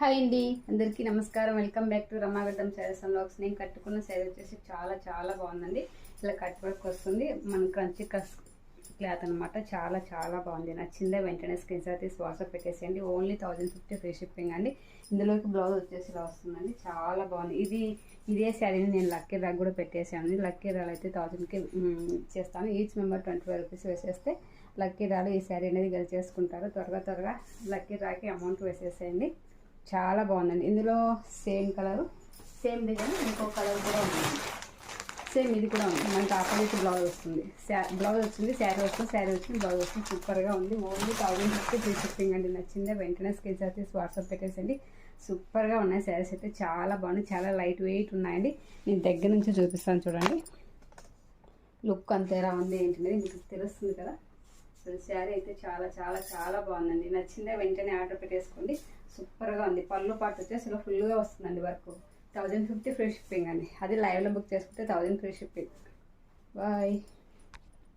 Hi అండి. అందరికీ నమస్కారం. Welcome back to Ramagaddam saris and blogs నేను కట్టుకున్న శారీ వచ్చేసి చాలా చాలా బాగుందండి. ఇలా కట్ వర్క్ వస్తుంది. మన క్రంచి కస్ క్లాత్ అనమాట చాలా చాలా బాగుంది. నచ్చిందే వెంటనే స్క్రీన్ షాట్ తీసి వాట్సాప్ పెట్టేసేయండి. Only thousand fifty free shipping అండి. ఇందులోకి బ్లౌజ్ వచ్చేసి ఇలా వస్తుందండి. చాలా బాగుంది. ఇది ఇదే శారీని నేను లక్కీ బ్యాగ్ కూడా పెట్టేసాను లక్కీ రాల్ అయితే థౌజండ్కి చేస్తాను. Each member twenty five rupees వేసేస్తే లక్కీ రాలు ఈ శారీ అనేది గెలిచేసుకుంటారు. త్వరగా త్వరగా లక్కీ రాకి అమౌంట్ వేసేసేయండి. చాలా బాగుందండి. ఇందులో సేమ్ కలరు? సేమ్ డిజైన్ ఇంకో కలర్ కూడా ఉంది. సేమ్ ఇది కూడా ఉంది. మనకి ఆపోజిట్ బ్లౌజ్ వస్తుంది. బ్లౌజ్ వచ్చింది శారీ వస్తుంది శారీ వచ్చింది బ్లౌజ్ వస్తుంది. సూపర్గా ఉంది. Only thousand fifty free shipping అండి. నచ్చిందే. వెంటనే స్క్రీన్ షాట్ తీసి వాట్సాప్ పెట్టేసండి సూపర్గా ఉన్నాయి శారీస్ అయితే. చాలా బాగున్నాయి. చాలా లైట్ వెయిట్ ఉన్నాయండి. నేను దగ్గర నుంచి చూపిస్తాను చూడండి. లుక్ అంతేలా ఉంది ఏంటనేది మీకు తెలుస్తుంది కదా. అసలు శారీ అయితే చాలా చాలా చాలా బాగుందండి. నచ్చిందే వెంటనే ఆర్డర్ పెట్టేసుకోండి. సూపర్గా ఉంది. పళ్ళు పాటు వచ్చి అసలు ఫుల్గా వస్తుందండి work. Thousand fifty free shipping అండి. అది లైవ్లో బుక్ చేసుకుంటే థౌజండ్ ఫ్రీ షిప్పింగ్. బాయ్.